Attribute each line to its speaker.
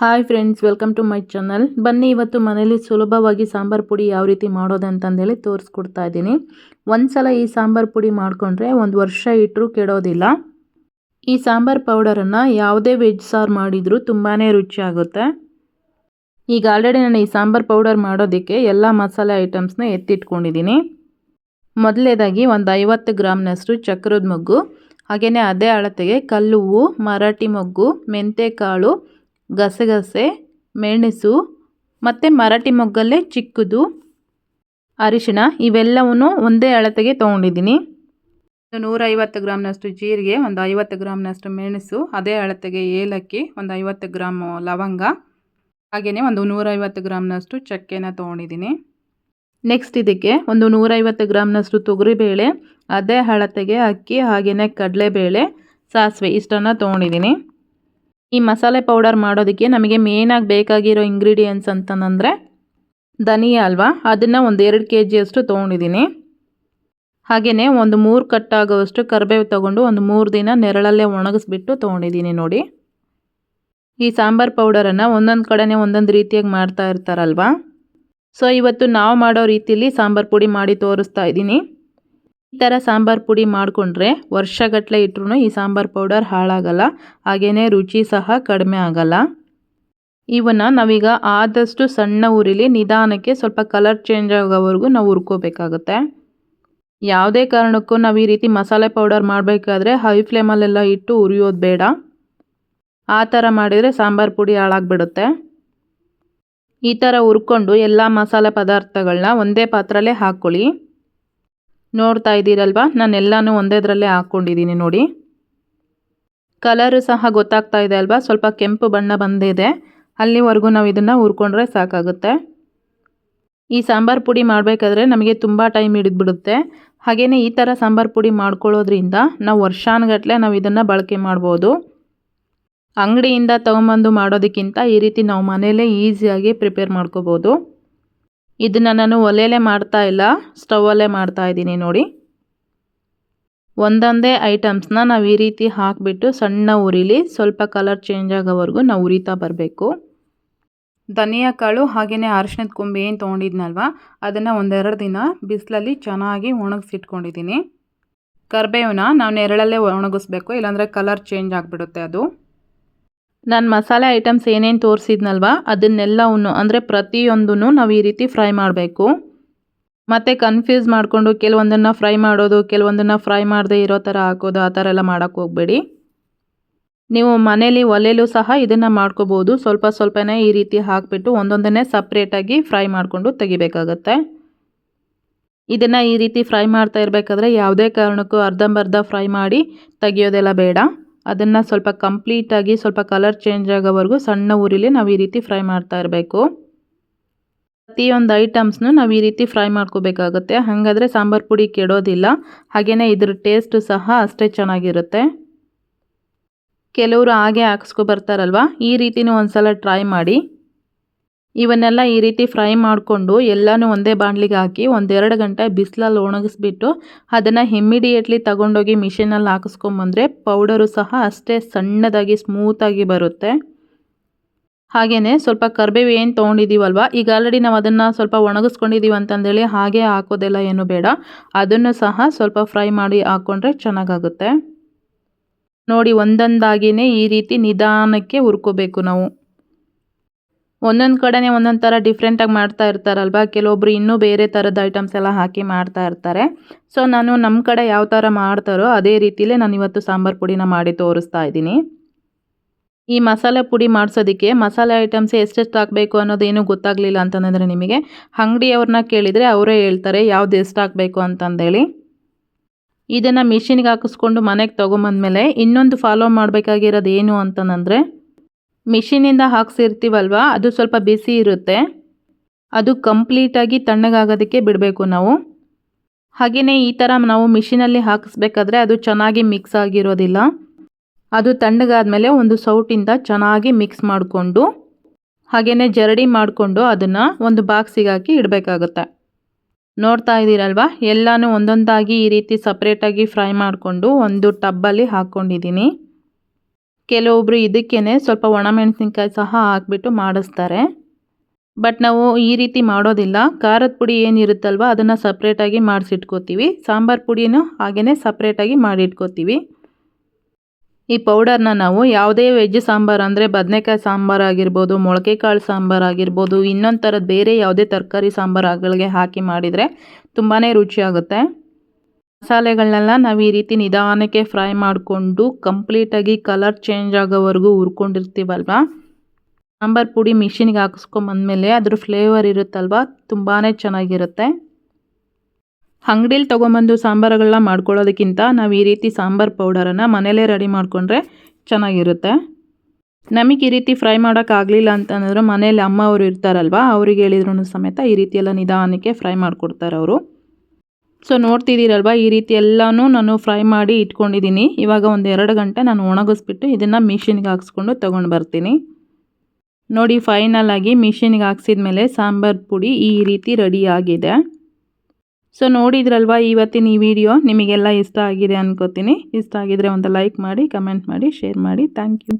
Speaker 1: Hi friends welcome to my channel ಬನ್ನಿ, ಇವತ್ತು ಮನೇಲಿ ಸುಲಭವಾಗಿ ಸಾಂಬಾರು ಪುಡಿ ಯಾವ ರೀತಿ ಮಾಡೋದು ಅಂತಂದೇಳಿ ತೋರಿಸ್ಕೊಡ್ತಾ ಇದ್ದೀನಿ. ಒಂದು ಸಲ ಈ ಸಾಂಬಾರು ಪುಡಿ ಮಾಡಿಕೊಂಡ್ರೆ ಒಂದು ವರ್ಷ ಇಟ್ಟರೂ ಕೆಡೋದಿಲ್ಲ. ಈ ಸಾಂಬಾರು ಪೌಡರನ್ನು ಯಾವುದೇ ವೆಜ್ ಸಾರು ಮಾಡಿದರೂ ತುಂಬಾ ರುಚಿಯಾಗುತ್ತೆ ಈಗ ಆಲ್ರೆಡಿ ನಾನು ಈ ಸಾಂಬಾರು ಪೌಡರ್ ಮಾಡೋದಕ್ಕೆ ಎಲ್ಲ ಮಸಾಲೆ ಐಟಮ್ಸ್ನ ಎತ್ತಿಟ್ಕೊಂಡಿದ್ದೀನಿ. ಮೊದಲೇದಾಗಿ ಒಂದು ಐವತ್ತು ಗ್ರಾಮ್ನಷ್ಟು ಚಕ್ರದ ಮೊಗ್ಗು ಹಾಗೆಯೇ ಅದೇ ಅಳತೆಗೆ ಕಲ್ಲುವು, ಮರಾಠಿ ಮೊಗ್ಗು ಮೆಂತೆಕಾಳು ಗಸಗಸೆ, ಮೆಣಸು, ಮತ್ತು ಮರಾಠಿ ಮೊಗ್ಗಲ್ಲೆ ಚಿಕ್ಕದು, ಅರಿಶಿಣ ಇವೆಲ್ಲವೂ ಒಂದೇ ಅಳತೆಗೆ ತೊಗೊಂಡಿದ್ದೀನಿ. ನೂರೈವತ್ತು ಗ್ರಾಮ್ನಷ್ಟು ಜೀರಿಗೆ ಒಂದು ಐವತ್ತು ಗ್ರಾಮ್ನಷ್ಟು ಮೆಣಸು, ಅದೇ ಅಳತೆಗೆ ಏಲಕ್ಕಿ ಒಂದು ಐವತ್ತು ಗ್ರಾಮ್ ಲವಂಗ ಹಾಗೆಯೇ ಒಂದು ನೂರೈವತ್ತು ಗ್ರಾಮ್ನಷ್ಟು ಚಕ್ಕೆನ ತೊಗೊಂಡಿದ್ದೀನಿ. ನೆಕ್ಸ್ಟ್ ಇದಕ್ಕೆ ಒಂದು ನೂರೈವತ್ತು ಗ್ರಾಮ್ನಷ್ಟು ತೊಗರಿಬೇಳೆ, ಅದೇ ಅಳತೆಗೆ ಅಕ್ಕಿ ಹಾಗೆಯೇ ಕಡಲೆಬೇಳೆ, ಸಾಸಿವೆ, ಇಷ್ಟನ್ನು ತೊಗೊಂಡಿದ್ದೀನಿ. ಈ ಮಸಾಲೆ ಪೌಡರ್ ಮಾಡೋದಕ್ಕೆ ನಮಗೆ ಮೇಯ್ನಾಗಿ ಬೇಕಾಗಿರೋ ಇಂಗ್ರೀಡಿಯೆಂಟ್ಸ್ ಅಂತಂದರೆ ಧನಿಯಾ ಅಲ್ವಾ? ಅದನ್ನು ಒಂದು ಎರಡು ಕೆ ಜಿಯಷ್ಟು ತೊಗೊಂಡಿದ್ದೀನಿ. ಹಾಗೆಯೇ ಒಂದು ಮೂರು ಕಟ್ಟಾಗುವಷ್ಟು ಕರಿಬೇವು ತೊಗೊಂಡು ಒಂದು ಮೂರು ದಿನ ನೆರಳಲ್ಲೇ ಒಣಗಿಸ್ಬಿಟ್ಟು ತೊಗೊಂಡಿದ್ದೀನಿ ನೋಡಿ. ಈ ಸಾಂಬಾರು ಪೌಡರನ್ನು ಒಂದೊಂದು ಕಡೆನೇ ಒಂದೊಂದು ರೀತಿಯಾಗಿ ಮಾಡ್ತಾ ಇರ್ತಾರಲ್ವಾ? ಸೊ ಇವತ್ತು ನಾವು ಮಾಡೋ ರೀತಿಯಲ್ಲಿ ಸಾಂಬಾರು ಪುಡಿ ಮಾಡಿ ತೋರಿಸ್ತಾ ಇದ್ದೀನಿ. ಈ ಥರ ಸಾಂಬಾರು ಪುಡಿ ಮಾಡಿಕೊಂಡ್ರೆ ವರ್ಷಗಟ್ಟಲೆ ಇಟ್ಟರು ಈ ಸಾಂಬಾರು ಪೌಡರ್ ಹಾಳಾಗಲ್ಲ ಹಾಗೆಯೇ ರುಚಿ ಸಹ ಕಡಿಮೆ ಆಗಲ್ಲ. ಇವನ್ನ ನಾವೀಗ ಆದಷ್ಟು ಸಣ್ಣ ಉರಿಲಿ ನಿಧಾನಕ್ಕೆ ಸ್ವಲ್ಪ ಕಲರ್ ಚೇಂಜ್ ಆಗೋವರೆಗೂ ನಾವು ಹುರ್ಕೋಬೇಕಾಗುತ್ತೆ. ಯಾವುದೇ ಕಾರಣಕ್ಕೂ ನಾವು ಈ ರೀತಿ ಮಸಾಲೆ ಪೌಡರ್ ಮಾಡಬೇಕಾದ್ರೆ ಹೈ ಫ್ಲೇಮಲ್ಲೆಲ್ಲ ಇಟ್ಟು ಉರಿಯೋದು ಬೇಡ. ಆ ಥರ ಮಾಡಿದರೆ ಸಾಂಬಾರು ಪುಡಿ ಹಾಳಾಗ್ಬಿಡುತ್ತೆ. ಈ ಥರ ಹುರ್ಕೊಂಡು ಎಲ್ಲ ಮಸಾಲೆ ಪದಾರ್ಥಗಳನ್ನ ಒಂದೇ ಪಾತ್ರೆಲೇ ಹಾಕ್ಕೊಳ್ಳಿ ನೋಡ್ತಾ ಇದ್ದೀರಲ್ವಾ? ನಾನು ಎಲ್ಲನೂ ಒಂದೇದರಲ್ಲೇ ಹಾಕ್ಕೊಂಡಿದ್ದೀನಿ ನೋಡಿ. ಕಲರು ಸಹ ಗೊತ್ತಾಗ್ತಾ ಇದೆ ಅಲ್ವಾ? ಸ್ವಲ್ಪ ಕೆಂಪು ಬಣ್ಣ ಬಂದಿದೆ. ಅಲ್ಲಿವರೆಗೂ ನಾವು ಇದನ್ನು ಹುರ್ಕೊಂಡ್ರೆ ಸಾಕಾಗುತ್ತೆ. ಈ ಸಾಂಬಾರು ಪುಡಿ ಮಾಡಬೇಕಾದ್ರೆ ನಮಗೆ ತುಂಬ ಟೈಮ್ ಹಿಡಿದ್ಬಿಡುತ್ತೆ. ಹಾಗೆಯೇ ಈ ಥರ ಸಾಂಬಾರು ಪುಡಿ ಮಾಡ್ಕೊಳ್ಳೋದ್ರಿಂದ ನಾವು ವರ್ಷಾನುಗಟ್ಟಲೆ ನಾವು ಇದನ್ನು ಬಳಕೆ ಮಾಡ್ಬೋದು. ಅಂಗಡಿಯಿಂದ ತೊಗೊಂಬಂದು ಮಾಡೋದಕ್ಕಿಂತ ಈ ರೀತಿ ನಾವು ಮನೆಯಲ್ಲೇ ಈಸಿಯಾಗಿ ಪ್ರಿಪೇರ್ ಮಾಡ್ಕೋಬೋದು. ಇದನ್ನು ನಾನು ಒಲೆಯಲ್ಲೇ ಮಾಡ್ತಾ ಇಲ್ಲ ಸ್ಟವಲ್ಲೇ ಮಾಡ್ತಾ ಇದ್ದೀನಿ ನೋಡಿ. ಒಂದೊಂದೇ ಐಟಮ್ಸ್ನ ನಾವು ಈ ರೀತಿ ಹಾಕಿಬಿಟ್ಟು ಸಣ್ಣ ಉರಿಲಿ ಸ್ವಲ್ಪ ಕಲರ್ ಚೇಂಜ್ ಆಗೋವರೆಗೂ ನಾವು ಉರಿತಾ ಬರಬೇಕು. ಧನಿಯಾ ಕಾಳು ಹಾಗೆಯೇ ಅರಿಶಿಣದ ಕೊಂಬು ಏನು ತೊಗೊಂಡಿದ್ನಲ್ವ, ಅದನ್ನು ಒಂದೆರಡು ದಿನ ಬಿಸಿಲಲ್ಲಿ ಚೆನ್ನಾಗಿ ಒಣಗಿಸಿಟ್ಕೊಂಡಿದ್ದೀನಿ. ಕರ್ಬೇವನ್ನ ನಾವು ನೆರಳಲ್ಲೇ ಒಣಗಿಸ್ಬೇಕು, ಇಲ್ಲಾಂದರೆ ಕಲರ್ ಚೇಂಜ್ ಆಗಿಬಿಡುತ್ತೆ ಅದು. ನಾನು ಮಸಾಲೆ ಐಟಮ್ಸ್ ಏನೇನು ತೋರಿಸಿದ್ನಲ್ವ ಅದನ್ನೆಲ್ಲವನ್ನು ಅಂದರೆ ಪ್ರತಿಯೊಂದೂ ನಾವು ಈ ರೀತಿ ಫ್ರೈ ಮಾಡಬೇಕು. ಮತ್ತು ಕನ್ಫ್ಯೂಸ್ ಮಾಡಿಕೊಂಡು ಕೆಲವೊಂದನ್ನು ಫ್ರೈ ಮಾಡೋದು, ಕೆಲವೊಂದನ್ನು ಫ್ರೈ ಮಾಡದೆ ಇರೋ ಥರ ಹಾಕೋದು, ಆ ಥರ ಎಲ್ಲ ಮಾಡೋಕ್ಕೆ ಹೋಗಬೇಡಿ. ನೀವು ಮನೇಲಿ ಒಲೆಯಲ್ಲೂ ಸಹ ಇದನ್ನು ಮಾಡ್ಕೋಬೋದು. ಸ್ವಲ್ಪ ಸ್ವಲ್ಪನೇ ಈ ರೀತಿ ಹಾಕಿಬಿಟ್ಟು ಒಂದೊಂದನ್ನೇ ಸಪ್ರೇಟಾಗಿ ಫ್ರೈ ಮಾಡಿಕೊಂಡು ತೆಗಿಬೇಕಾಗತ್ತೆ. ಇದನ್ನು ಈ ರೀತಿ ಫ್ರೈ ಮಾಡ್ತಾ ಇರಬೇಕಾದ್ರೆ ಯಾವುದೇ ಕಾರಣಕ್ಕೂ ಅರ್ಧಂಬರ್ಧ ಫ್ರೈ ಮಾಡಿ ತೆಗಿಯೋದೆಲ್ಲ ಬೇಡ. ಅದನ್ನು ಸ್ವಲ್ಪ ಕಂಪ್ಲೀಟಾಗಿ ಸ್ವಲ್ಪ ಕಲರ್ ಚೇಂಜ್ ಆಗೋವರೆಗೂ ಸಣ್ಣ ಉರಿಲಿ ನಾವು ಈ ರೀತಿ ಫ್ರೈ ಮಾಡ್ತಾ ಇರಬೇಕು. ಪ್ರತಿಯೊಂದು ಐಟಮ್ಸ್ನು ನಾವು ಈ ರೀತಿ ಫ್ರೈ ಮಾಡ್ಕೋಬೇಕಾಗುತ್ತೆ. ಹಾಗಾದರೆ ಸಾಂಬಾರು ಪುಡಿ ಕೆಡೋದಿಲ್ಲ. ಹಾಗೆಯೇ ಇದ್ರ ಟೇಸ್ಟು ಸಹ ಅಷ್ಟೇ ಚೆನ್ನಾಗಿರುತ್ತೆ. ಕೆಲವರು ಹಾಗೆ ಹಾಕ್ಸ್ಕೊ ಬರ್ತಾರಲ್ವ? ಈ ರೀತಿನೂ ಒಂದು ಸಲ ಟ್ರೈ ಮಾಡಿ. ಇವನ್ನೆಲ್ಲ ಈ ರೀತಿ ಫ್ರೈ ಮಾಡಿಕೊಂಡು ಎಲ್ಲನೂ ಒಂದೇ ಬಾಣಲಿಗೆ ಹಾಕಿ ಒಂದೆರಡು ಗಂಟೆ ಬಿಸಿಲಲ್ಲಿ ಒಣಗಿಸ್ಬಿಟ್ಟು ಅದನ್ನು ಇಮ್ಮಿಡಿಯೇಟ್ಲಿ ತಗೊಂಡೋಗಿ ಮಿಷಿನಲ್ಲಿ ಹಾಕಿಸ್ಕೊಂಬಂದ್ರೆ ಪೌಡರು ಸಹ ಅಷ್ಟೇ ಸಣ್ಣದಾಗಿ ಸ್ಮೂತಾಗಿ ಬರುತ್ತೆ. ಹಾಗೆಯೇ ಸ್ವಲ್ಪ ಕರ್ಬೇವು ಏನು ತೊಗೊಂಡಿದ್ದೀವಲ್ವ ಈಗ ಆಲ್ರೆಡಿ ನಾವು ಅದನ್ನು ಸ್ವಲ್ಪ ಒಣಗಿಸ್ಕೊಂಡಿದ್ದೀವಿ ಅಂತಂದೇಳಿ ಹಾಗೆ ಹಾಕೋದೆಲ್ಲ ಏನು ಬೇಡ, ಅದನ್ನು ಸಹ ಸ್ವಲ್ಪ ಫ್ರೈ ಮಾಡಿ ಹಾಕ್ಕೊಂಡ್ರೆ ಚೆನ್ನಾಗಾಗುತ್ತೆ. ನೋಡಿ ಒಂದೊಂದಾಗಿಯೇ ಈ ರೀತಿ ನಿಧಾನಕ್ಕೆ ಹುರ್ಕೋಬೇಕು ನಾವು. ಒಂದೊಂದು ಕಡೆನೇ ಒಂದೊಂದು ಥರ ಡಿಫ್ರೆಂಟಾಗಿ ಮಾಡ್ತಾ ಇರ್ತಾರಲ್ವ? ಕೆಲವೊಬ್ರು ಇನ್ನೂ ಬೇರೆ ಥರದ ಐಟಮ್ಸ್ ಎಲ್ಲ ಹಾಕಿ ಮಾಡ್ತಾ ಇರ್ತಾರೆ. ಸೊ ನಾನು ನಮ್ಮ ಕಡೆ ಯಾವ ಥರ ಮಾಡ್ತಾರೋ ಅದೇ ರೀತಿಲೇ ನಾನು ಇವತ್ತು ಸಾಂಬಾರು ಪುಡಿನ ಮಾಡಿ ತೋರಿಸ್ತಾ ಇದ್ದೀನಿ. ಈ ಮಸಾಲೆ ಪುಡಿ ಮಾಡಿಸೋದಕ್ಕೆ ಮಸಾಲೆ ಐಟಮ್ಸ್ ಎಷ್ಟೆಷ್ಟು ಹಾಕಬೇಕು ಅನ್ನೋದೇನು ಗೊತ್ತಾಗಲಿಲ್ಲ ಅಂತಂದರೆ ನಿಮಗೆ ಅಂಗಡಿಯವ್ರನ್ನ ಕೇಳಿದರೆ ಅವರೇ ಹೇಳ್ತಾರೆ ಯಾವ್ದು ಎಷ್ಟು ಹಾಕಬೇಕು ಅಂತಂದೇಳಿ. ಇದನ್ನು ಮಿಷಿನ್ಗೆ ಹಾಕಿಸ್ಕೊಂಡು ಮನೆಗೆ ತೊಗೊಂಬಂದ್ಮೇಲೆ ಇನ್ನೊಂದು ಫಾಲೋ ಮಾಡಬೇಕಾಗಿರೋದು ಏನು ಅಂತಂದರೆ ಮಿಷಿನಿಂದ ಹಾಕ್ಸಿರ್ತೀವಲ್ವ? ಅದು ಸ್ವಲ್ಪ ಬಿಸಿ ಇರುತ್ತೆ. ಅದು ಕಂಪ್ಲೀಟಾಗಿ ತಣ್ಣಗಾಗೋದಕ್ಕೆ ಬಿಡಬೇಕು ನಾವು. ಹಾಗೆಯೇ ಈ ಥರ ನಾವು ಮಿಷಿನಲ್ಲಿ ಹಾಕಿಸ್ಬೇಕಾದ್ರೆ ಅದು ಚೆನ್ನಾಗಿ ಮಿಕ್ಸ್ ಆಗಿರೋದಿಲ್ಲ. ಅದು ತಣ್ಣಗಾದಮೇಲೆ ಒಂದು ಸೌಟಿಂದ ಚೆನ್ನಾಗಿ ಮಿಕ್ಸ್ ಮಾಡಿಕೊಂಡು ಹಾಗೆಯೇ ಜರಡಿ ಮಾಡಿಕೊಂಡು ಅದನ್ನು ಒಂದು ಬಾಕ್ಸಿಗೆ ಹಾಕಿ ಇಡಬೇಕಾಗುತ್ತೆ. ನೋಡ್ತಾ ಇದ್ದೀರಲ್ವ? ಎಲ್ಲನೂ ಒಂದೊಂದಾಗಿ ಈ ರೀತಿ ಸಪ್ರೇಟಾಗಿ ಫ್ರೈ ಮಾಡಿಕೊಂಡು ಒಂದು ಟಬ್ಬಲ್ಲಿ ಹಾಕ್ಕೊಂಡಿದ್ದೀನಿ ಕೆಲವೊಬ್ಬರು ಇದಕ್ಕೇ ಸ್ವಲ್ಪ ಒಣಮೆಣಸಿನ್ಕಾಯಿ ಸಹ ಹಾಕ್ಬಿಟ್ಟು ಮಾಡಿಸ್ತಾರೆ. ಬಟ್ ನಾವು ಈ ರೀತಿ ಮಾಡೋದಿಲ್ಲ. ಖಾರದ ಪುಡಿ ಏನಿರುತ್ತಲ್ವ, ಅದನ್ನು ಸಪ್ರೇಟಾಗಿ ಮಾಡಿಸಿಟ್ಕೋತೀವಿ. ಸಾಂಬಾರು ಪುಡಿನೂ ಹಾಗೆಯೇ ಸಪ್ರೇಟಾಗಿ ಮಾಡಿಟ್ಕೋತೀವಿ. ಈ ಪೌಡರ್ನ ನಾವು ಯಾವುದೇ ವೆಜ್ ಸಾಂಬಾರು ಅಂದರೆ ಬದನೆಕಾಯಿ ಸಾಂಬಾರು ಆಗಿರ್ಬೋದು ಮೊಳಕೆ ಕಾಳು ಸಾಂಬಾರು ಆಗಿರ್ಬೋದು, ಇನ್ನೊಂದು ಥರದ ಬೇರೆ ಯಾವುದೇ ತರಕಾರಿ ಸಾಂಬಾರುಗಳಿಗೆ ಹಾಕಿ ಮಾಡಿದರೆ ತುಂಬಾ ರುಚಿಯಾಗುತ್ತೆ. ಮಸಾಲೆಗಳನ್ನೆಲ್ಲ ನಾವು ಈ ರೀತಿ ನಿಧಾನಕ್ಕೆ ಫ್ರೈ ಮಾಡಿಕೊಂಡು ಕಂಪ್ಲೀಟಾಗಿ ಕಲರ್ ಚೇಂಜ್ ಆಗೋವರೆಗೂ ಹುರ್ಕೊಂಡಿರ್ತೀವಲ್ವ? ಸಾಂಬಾರು ಪುಡಿ ಮಿಷಿನ್ಗೆ ಹಾಕಿಸ್ಕೊಂಬಂದಮೇಲೆ ಅದ್ರ ಫ್ಲೇವರ್ ಇರುತ್ತಲ್ವ? ತುಂಬಾ ಚೆನ್ನಾಗಿರುತ್ತೆ. ಅಂಗಡೀಲಿ ತೊಗೊಂಬಂದು ಸಾಂಬಾರುಗಳನ್ನ ಮಾಡ್ಕೊಳ್ಳೋದಕ್ಕಿಂತ ನಾವು ಈ ರೀತಿ ಸಾಂಬಾರು ಪೌಡರನ್ನು ಮನೇಲೇ ರೆಡಿ ಮಾಡಿಕೊಂಡ್ರೆ ಚೆನ್ನಾಗಿರುತ್ತೆ. ನಮಗೆ ಈ ರೀತಿ ಫ್ರೈ ಮಾಡೋಕ್ಕಾಗಲಿಲ್ಲ ಅಂತಂದ್ರೆ ಮನೇಲಿ ಅಮ್ಮ ಅವರು ಇರ್ತಾರಲ್ವ, ಅವ್ರಿಗೆ ಹೇಳಿದ್ರು ಸಮೇತ ಈ ರೀತಿ ಎಲ್ಲ ನಿಧಾನಕ್ಕೆ ಫ್ರೈ ಮಾಡಿಕೊಡ್ತಾರೆ ಅವರು ಸೊ ನೋಡ್ತಿದ್ದೀರಲ್ವ? ಈ ರೀತಿ ಎಲ್ಲನೂ ನಾನು ಫ್ರೈ ಮಾಡಿ ಇಟ್ಕೊಂಡಿದ್ದೀನಿ. ಇವಾಗ ಒಂದು ಎರಡು ಗಂಟೆ ನಾನು ಒಣಗಿಸ್ಬಿಟ್ಟು ಇದನ್ನು ಮಿಷಿನ್ಗೆ ಹಾಕ್ಸ್ಕೊಂಡು ತೊಗೊಂಡು ಬರ್ತೀನಿ. ನೋಡಿ ಫೈನಲ್ ಆಗಿ ಮಿಷಿನ್ಗೆ ಹಾಕ್ಸಿದ ಮೇಲೆ ಸಾಂಬಾರು ಪುಡಿ ಈ ರೀತಿ ರೆಡಿ ಆಗಿದೆ. ಸೊ ನೋಡಿದ್ರಲ್ವ ಇವತ್ತಿನ ಈ ವಿಡಿಯೋ ನಿಮಗೆಲ್ಲ ಇಷ್ಟ ಆಗಿದೆ ಅನ್ಕೋತೀನಿ. ಇಷ್ಟ ಆಗಿದ್ರೆ ಒಂದು ಲೈಕ್ ಮಾಡಿ ಕಮೆಂಟ್ ಮಾಡಿ ಶೇರ್ ಮಾಡಿ. Thank you